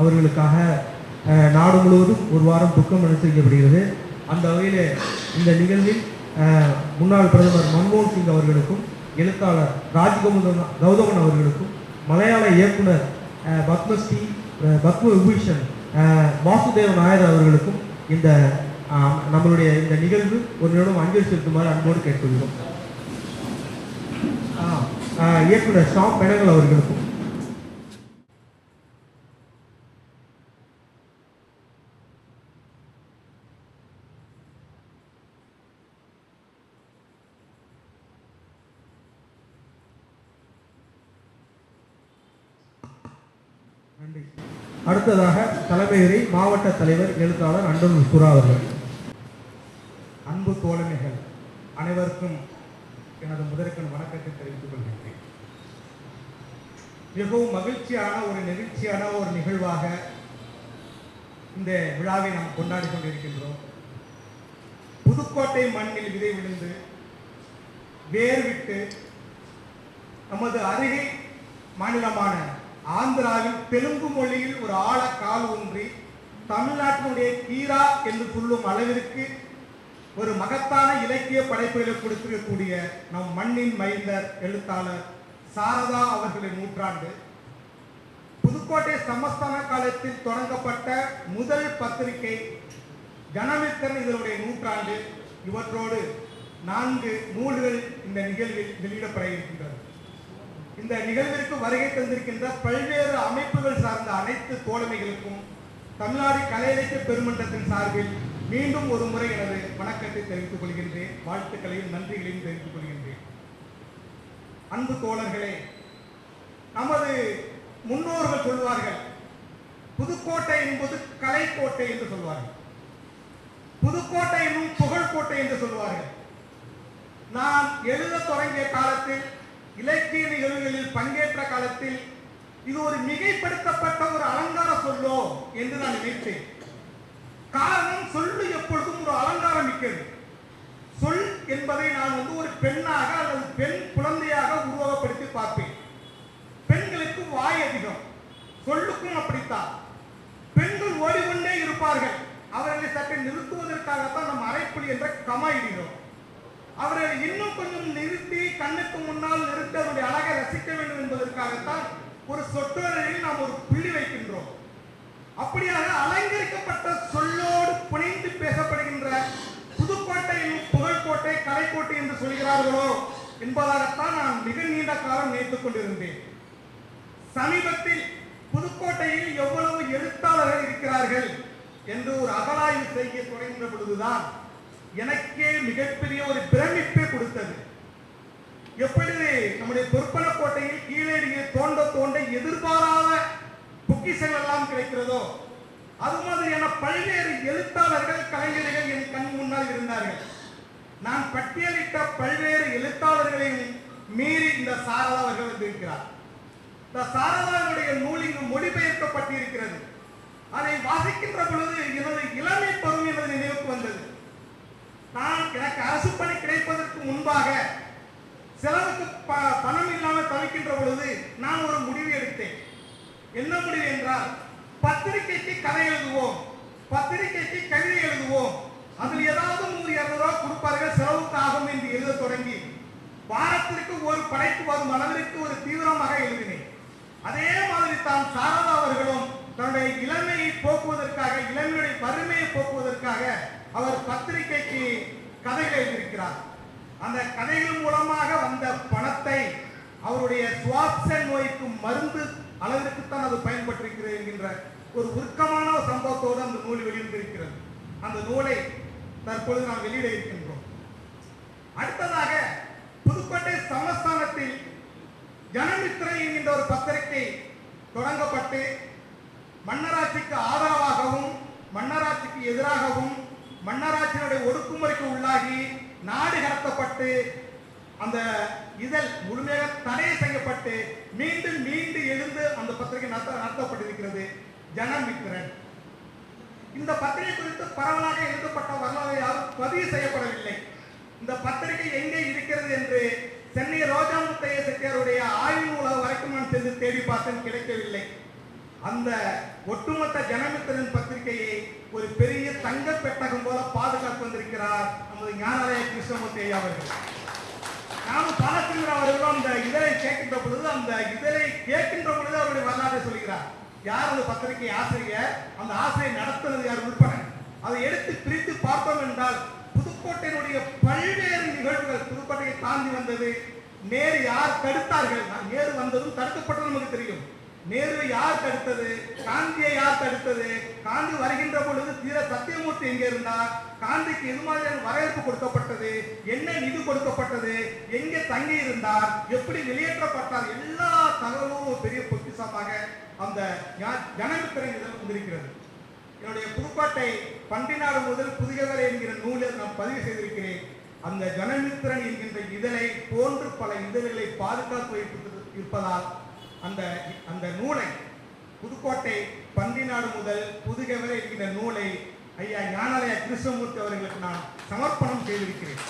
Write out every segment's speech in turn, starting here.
அவர்களுக்காக நாடு முழுவதும் ஒரு வாரம் துக்கம் அனுசரிக்கப்படுகிறது. அந்த வகையில் இந்த நிகழ்வில் முன்னாள் பிரதமர் மன்மோகன் சிங் அவர்களுக்கும் எழுத்தாளர் ராஜ்கௌதம் கௌதமன் அவர்களுக்கும் மலையாள இயக்குனர் பத்மஸ்ரீ பத்ம விபூஷன் வாசுதேவ நாயர் அவர்களுக்கும் இந்த நம்மளுடைய இந்த நிகழ்வு ஒரு நிமிடம் அஞ்சலி செலுத்துமாறு அன்போடு கேட்டுக்கொள்கிறோம். இயக்குனர் ஷாம் பெனகல் அவர்களுக்கும் நன்றி. அடுத்ததாக தலைமையுரை மாவட்ட தலைவர் எழுத்தாளர் அண்டனூர் சுரா அவர்கள். அன்பு தோழமைகள் அனைவருக்கும் எனது முதற்கண் வணக்கத்தை தெரிவித்துக் கொள்கின்றேன். மிகவும் மகிழ்ச்சியான ஒரு நெகிழ்ச்சியான ஒரு நிகழ்வாக இந்த விழாவை நாம் கொண்டாடி கொண்டிருக்கின்றோம். புதுக்கோட்டை மண்ணில் விதை விழுந்து வேர்விட்டு நமது அருகே மாநிலமான ஆந்திராவில் தெலுங்கு மொழியில் ஒரு ஆழ கால் ஊன்றி தமிழ்நாட்டினுடைய கீரா என்று சொல்லும் அளவிற்கு ஒரு மகத்தான இலக்கிய படைப்புகளை கொடுத்திருக்கக்கூடிய நம் மண்ணின் மைந்தர் எழுத்தாளர் சாரதா அவர்களின் நூற்றாண்டு. புதுக்கோட்டை சமஸ்தான காலத்தில் தொடங்கப்பட்ட முதல் பத்திரிகை ஜனமித்தன் இதனுடைய நூற்றாண்டு. இவற்றோடு நான்கு நூல்கள் இந்த நிகழ்வில் வெளியிடப்பட இருக்கின்றன. இந்த நிகழ்விற்கு வருகை தந்திருக்கின்ற பல்வேறு அமைப்புகள் சார்ந்த அனைத்து தோழமைகளுக்கும் தமிழ்நாடு கலை இலக்கிய பெருமன்றத்தின் சார்பில் மீண்டும் ஒரு முறை எனது வணக்கத்தை தெரிவித்துக் கொள்கின்றேன். வாழ்த்துக்களையும் நன்றிகளையும் தெரிவித்துக் கொள்கின்றேன். அன்பு தோழர்களே நமது முன்னோர்கள் சொல்வார்கள் புதுக்கோட்டை என்பது கலைக்கோட்டை என்று சொல்வார்கள். புதுக்கோட்டை என்னும் புகழ்கோட்டை என்று சொல்வார்கள். நான் எழுத தொடங்கிய காலத்தில் இலக்கிய நிகழ்வுகளில் பங்கேற்ற காலத்தில் இது ஒரு மிகைப்படுத்தப்பட்ட ஒரு அலங்கார சொல்லோ என்று நான் நினைத்தேன். காரணம் சொல்லு எப்பொழுதும் ஒரு அலங்காரம் மிக்கது. சொல் என்பதை நான் வந்து ஒரு பெண்ணாக அல்லது பெண் குழந்தையாக உருவகப்படுத்தி பார்ப்பேன். பெண்களுக்கு வாய் அதிகம் சொல்லுக்கும் அப்படித்தான். பெண்கள் ஓடிக்கொண்டே இருப்பார்கள். அவர்களை சற்று நிறுத்துவதற்காகத்தான் நம்ம அரைப்புலி என்ற கமா இடுகிறோம் அவரை இன்னும் கொஞ்சம் நிறுத்தி கண்ணுக்கு முன்னால் நிறுத்தி அவருடைய அழகை ரசிக்க வேண்டும் என்பதற்காகத்தான் ஒரு சொற்றொழில் நாம் ஒரு புள்ளி வைக்கின்றோம். அப்படியாக அலங்கரிக்கப்பட்ட சொல்லோடு புனைந்து பேசப்படுகின்ற புதுக்கோட்டையில் புகழ்கோட்டை கலைக்கோட்டை என்று சொல்கிறார்களோ என்பதாகத்தான் நான் மிக நீண்ட காலம் நினைத்துக் கொண்டிருந்தேன். சமீபத்தில் புதுக்கோட்டையில் எவ்வளவு எழுத்தாளர்கள் இருக்கிறார்கள் என்று ஒரு அகலாய்வு செய்ய தொடங்கின பொழுதுதான் எனக்கே மிகப்பெரிய ஒரு பிரமிப்பை கொடுத்தது. எப்படி நம்முடைய பொற்பனக்கோட்டையில் கீழடியை தோண்ட தோண்ட எதிர்பாராத பொக்கிசங்கள் எல்லாம் கிடைக்கிறதோ அது மாதிரியான பல்வேறு எழுத்தாளர்கள் கலைஞர்கள் என் கண் முன்னால் இருந்தார்கள். நான் பட்டியலிட்ட பல்வேறு எழுத்தாளர்களையும் மீறி இந்த சாரதா அவர்கள் வந்திருக்கிறார். இந்த சாரதாவுடைய நூல் இங்கு மொழிபெயர்க்கப்பட்டிருக்கிறது. அதை வாசிக்கின்ற பொழுது எனது இளமை பருவம் எனது நினைவுக்கு வந்தது நான் எனக்கு அரசு பணி கிடைப்பதற்கு முன்பாக செலவுக்கு ப- பணம் இல்லாமல் தவிக்கின்ற பொழுது நான் ஒரு முடிவு எடுத்தேன். என்ன முடிவு என்றால் பத்திரிகைக்கு கதை எழுதுவோம் பத்திரிகைக்கு கவிதை எழுதுவோம் அதில் ஏதாவது நூறு இருநூறு ரூபாய் கொடுப்பார்கள் செலவுக்கு ஆகும் என்று எழுத தொடங்கி வாரத்திற்கு ஒரு படைப்பு வரும் அளவிற்கு ஒரு தீவிரமாக எழுதினேன். அதே மாதிரி தான் சாரதா அவர்களும் தன்னுடைய இளமையை போக்குவதற்காக இளமையுடைய வறுமையை போக்குவதற்காக அவர் பத்திரிகைக்கு கதைகள் எழுதியிருக்கிறார். அந்த கதைகள் மூலமாக வந்த பணத்தை அவருடைய சுவாச நோய்க்கு மருந்து அளவிற்குத்தான் அது பயன்பட்டிருக்கிறது என்கின்ற ஒரு உருக்கமான சம்பவத்தோடு அந்த நூல் வெளியிட்டிருக்கிறது அந்த நூலை தற்பொழுது நாம் வெளியிட இருக்கின்றோம். அடுத்ததாக புதுக்கோட்டை சமஸ்தானத்தில் ஜனமித்திரை என்கின்ற ஒரு பத்திரிகை தொடங்கப்பட்டு மன்னராட்சிக்கு ஆதரவாகவும் மன்னராட்சிக்கு எதிராகவும் மன்னராட்சியினுடைய ஒடுக்குமுறைக்கு உள்ளாகி நாடு கடத்தப்பட்டு அந்த இதழ் முழுமையாக தடை செய்யப்பட்டு மீண்டும் மீண்டும் எழுந்து அந்த பத்திரிகை நடத்த நடத்தப்பட்டிருக்கிறது. ஜனமித்திரன் இந்த பத்திரிகை குறித்து பரவலாக எழுதப்பட்ட வரலாறு யாரும் பதிவு செய்யப்படவில்லை. இந்த பத்திரிகை எங்கே இருக்கிறது என்று சென்னை ரோஜா முத்தைய செட்டியாருடைய ஆய்வு நூலகம் வரைக்கும் நான் சென்று தேடி பார்த்தேன் கிடைக்கவில்லை. அந்த ஒட்டுமொத்த ஜனமித்திரன் பத்திரிகையை ஒரு பெரிய தங்க பெட்டகம் போல பாதுகாத்து வந்திருக்கிறார் நமது ஞானாலய கிருஷ்ணமூர்த்தி ஐயா அவர்கள். நானும் பாலச்சந்திர அவர்களும் அந்த இதழை கேட்கின்ற பொழுது அந்த இதழை கேட்கின்ற பொழுது அவருடைய வரலாற்றை சொல்கிறார். யார் அந்த பத்திரிகை ஆசிரியர்? அந்த ஆசிரியர் நடத்துனது யார்? உட்பட அதை எடுத்து பிரித்து பார்த்தோம் என்றால் புதுக்கோட்டையினுடைய பல்வேறு நிகழ்வுகள் புதுக்கோட்டையை தாண்டி வந்தது. நேரு யார் தடுத்தார்கள்? நான் நேரு வந்ததும் தடுக்கப்பட்டது நமக்கு தெரியும். நேரு யார் தடுத்தது? காந்தியை யார் தடுத்தது? காந்தி வருகின்ற பொழுது தீர சத்தியமூர்த்தி எங்கே இருந்தார்? காந்திக்கு எது மாதிரியான வரவேற்பு கொடுக்கப்பட்டது? என்ன நிதி கொடுக்கப்பட்டது? எங்கே தங்கி இருந்தார் எப்படி வெளியேற்றப்பட்டார்? எல்லா தகவலும் ஒரு பெரிய பொக்கிசமாக அந்த ஜனமித்திரன் இதழ் வந்திருக்கிறது. என்னுடைய புதுக்கோட்டை பண்டிநாடு முதல் புதியவரை என்கிற நூலில் நான் பதிவு செய்திருக்கிறேன். அந்த ஜனமித்திரன் என்கின்ற இதழை போன்று பல இதழ்களை பாதுகாத்து வைத்து இருப்பதால் அந்த அந்த நூலை புதுக்கோட்டை பண்டிநாடு முதல் புதுகவரை இருக்கின்ற நூலை ஐயா ஞானாலய கிருஷ்ணமூர்த்தி அவர்களுக்கு நான் சமர்ப்பணம் செய்திருக்கிறேன்.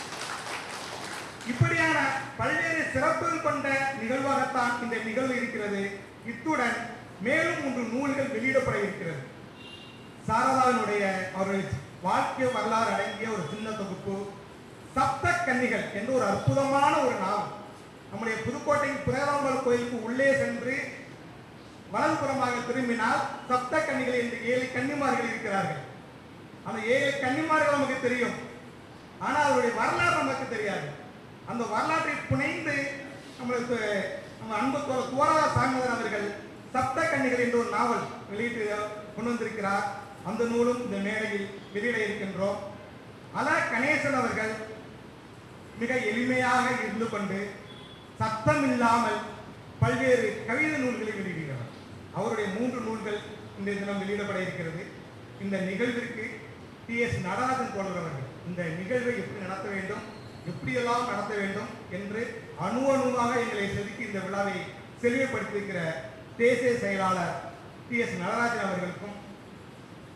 இப்படியான பல்வேறு சிறப்புகள் கொண்ட நிகழ்வாகத்தான் இந்த நிகழ்வு இருக்கிறது. இத்துடன் மேலும் மூன்று நூல்கள் வெளியிடப்பட இருக்கிறது. சாரதாவினுடைய அவர்கள் வாழ்க்கை வரலாறு அடங்கிய ஒரு சின்ன தொகுப்பு. சப்த கன்னிகள் என்று ஒரு அற்புதமான ஒரு நாவல். நம்முடைய புதுக்கோட்டை பிரேதாம்பல் கோயிலுக்கு உள்ளே சென்று வலதுபுறமாக திரும்பினால் சப்த கன்னிகள் என்று ஏழு கன்னிமார்கள் இருக்கிறார்கள். அந்த ஏழு கன்னிமார்கள் நமக்கு தெரியும். ஆனால் அவருடைய வரலாறு நமக்கு தெரியாது. அந்த வரலாற்றை புனைந்து நம்மளுக்கு நம்ம அன்பு தோ- சாமிநாதன் அவர்கள் சப்த கன்னிகள் என்ற ஒரு நாவல் வெளியிட்டு கொண்டு வந்திருக்கிறார். அந்த நூலும் இந்த மேடையில் வெளியிட இருக்கின்றோம். அல கணேசன் அவர்கள் மிக எளிமையாக இருந்து கொண்டு சத்தம் இல்லாமல் பல்வேறு கவிதை நூல்களை வெளியிடுகிறார் அவருடைய மூன்று நூல்கள் இந்த தினம் வெளியிடப்பட இருக்கிறது. இந்த நிகழ்விற்கு டி எஸ் நடராஜன் போன்றவர்கள் இந்த நிகழ்வை எப்படி நடத்த வேண்டும் எப்படியெல்லாம் நடத்த வேண்டும் என்று அணு அணுவாக எங்களை செதுக்கி இந்த விழாவை செழிமைப்படுத்தியிருக்கிற தேசிய செயலாளர் டி எஸ் நடராஜன் அவர்களுக்கும்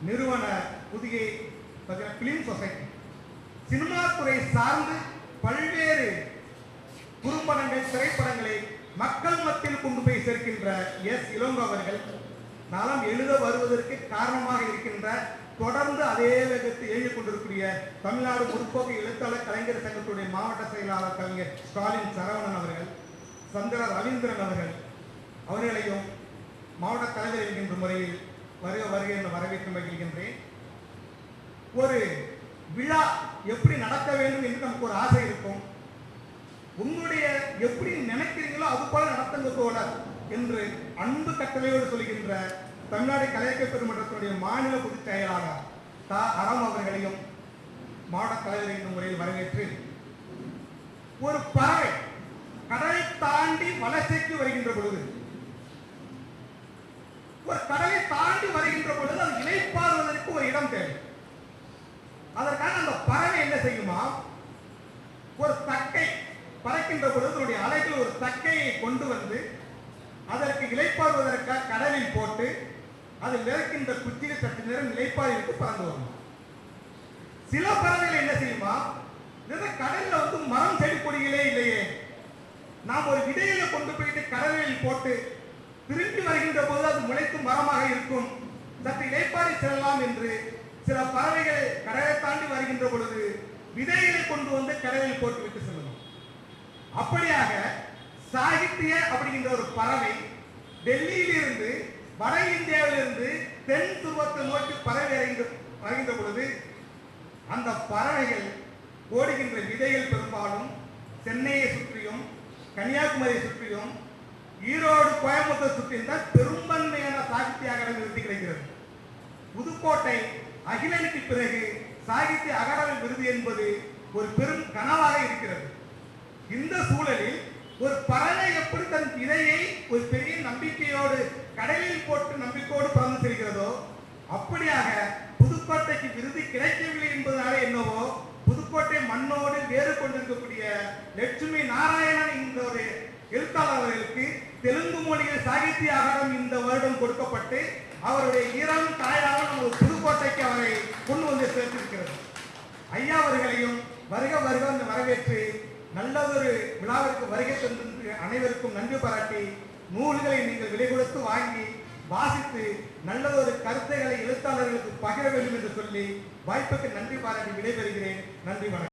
நிறுவன புதிய பிலிம் சொசைட்டி சினிமா துறை சார்ந்து பல்வேறு குறும்படங்கள் திரைப்படங்களை மக்கள் மத்தியில் கொண்டு போய் சேர்க்கின்ற எஸ் இளங்கோ அவர்கள் நலம் எழுத வருவதற்கு காரணமாக இருக்கின்ற தொடர்ந்து அதே வேகத்தில் எழுதி கொண்டிருக்கிற தமிழ்நாடு முற்போக்கு எழுத்தாளர் கலைஞர் சங்கத்துடைய மாவட்ட செயலாளர் கவிஞர் ஸ்டாலின் சரவணன் அவர்கள் சந்திர ரவீந்திரன் அவர்கள் அவர்களையும் மாவட்ட தலைவர் என்கின்ற முறையில் வருக வருகை என்று வரவேற்று மகிழ்கின்றேன். ஒரு விழா எப்படி நடக்க வேண்டும் என்று நமக்கு ஒரு ஆசை இருக்கும். உங்களுடைய எப்படி நினைக்கிறீங்களோ அது போல நடத்துங்க தோழர் என்று அன்பு கட்டளையோடு சொல்கின்ற தமிழ்நாடு கலையக்க பெருமன்றத்தினுடைய மாநில பொதுச் செயலாளர் த. அறம் அவர்களையும் மாவட்ட தலைவர் என்ற முறையில் வரவேற்று ஒரு பறவை கடலை தாண்டி வலசைக்கு வருகின்ற பொழுது ஒரு கடலை தாண்டி வருகின்ற பொழுது அது இணைப்பாறுவதற்கு ஒரு இடம் தேவை அதற்காக அந்த பறவை என்ன செய்யுமா ஒரு தக்கை பறக்கின்ற பொழுது அதனுடைய அலைகள் ஒரு தக்கையை கொண்டு வந்து அதற்கு இலைப்பாறுவதற்காக கடலில் போட்டு அது மிதக்கின்ற குச்சியில் சற்று விட்டு பறந்து வரும் சில பறவைகள் என்ன செய்யுமா? இந்த கடல்ல வந்து மரம் செடி கொடிகளே இல்லையே. நாம் ஒரு விதையில கொண்டு போயிட்டு கடலில் போட்டு திரும்பி வருகின்ற போது அது முளைத்து மரமாக இருக்கும். சற்று இலைப்பாரி செல்லலாம் என்று சில பறவைகள் கடலை தாண்டி வருகின்ற பொழுது விதைகளை கொண்டு வந்து கடலில் போட்டு விட்டு செல்லணும். அப்படியாக சாகித்ய அப்படிங்கிற ஒரு பறவை டெல்லியிலிருந்து வட இந்தியாவிலிருந்து தென் துருவத்தை நோக்கி பறவை அறிந்து வருகின்ற பொழுது அந்த பறவைகள் ஓடுகின்ற விதைகள் பெரும்பாலும் சென்னையை சுற்றியும் கன்னியாகுமரியை சுற்றியும் ஈரோடு கோயம்புத்தூர் சுற்றியும் தான் பெரும்பான்மையான சாகித்ய அகாடமி விருது கிடைக்கிறது. புதுக்கோட்டை அகிலனுக்கு பிறகு சாகித்ய அகாடமி விருது என்பது ஒரு பெரும் கனவாக இருக்கிறது. இந்த சூழலில் ஒரு பறவை எப்படி தன் இதையை ஒரு பெரிய நம்பிக்கையோடு கடலில் போட்டு நம்பிக்கையோடு பறந்து செல்கிறதோ அப்படியாக புதுக்கோட்டைக்கு விருது கிடைக்கவில்லை என்பதனால என்னவோ புதுக்கோட்டை மண்ணோடு வேறு கொண்டிருக்கக்கூடிய லட்சுமி நாராயணன் என்ற ஒரு எழுத்தாளர் அவர்களுக்கு தெலுங்கு மொழியில் சாகித்ய ஆகாரம் இந்த வருடம் கொடுக்கப்பட்டு அவருடைய இரம் தாயாக நமது புதுக்கோட்டைக்கு அவரை கொண்டு வந்து சேர்த்திருக்கிறது. ஐயா அவர்களையும் வருக வருக வரவேற்று நல்ல ஒரு விழாவிற்கு வருகை தந்து அனைவருக்கும் நன்றி பாராட்டி நூல்களை நீங்கள் விலை கொடுத்து வாங்கி வாசித்து ஒரு கருத்தைகளை எழுத்தாளர்களுக்கு பகிர வேண்டும் என்று சொல்லி வாய்ப்புக்கு நன்றி பாராட்டி விடைபெறுகிறேன். நன்றி வணக்கம்.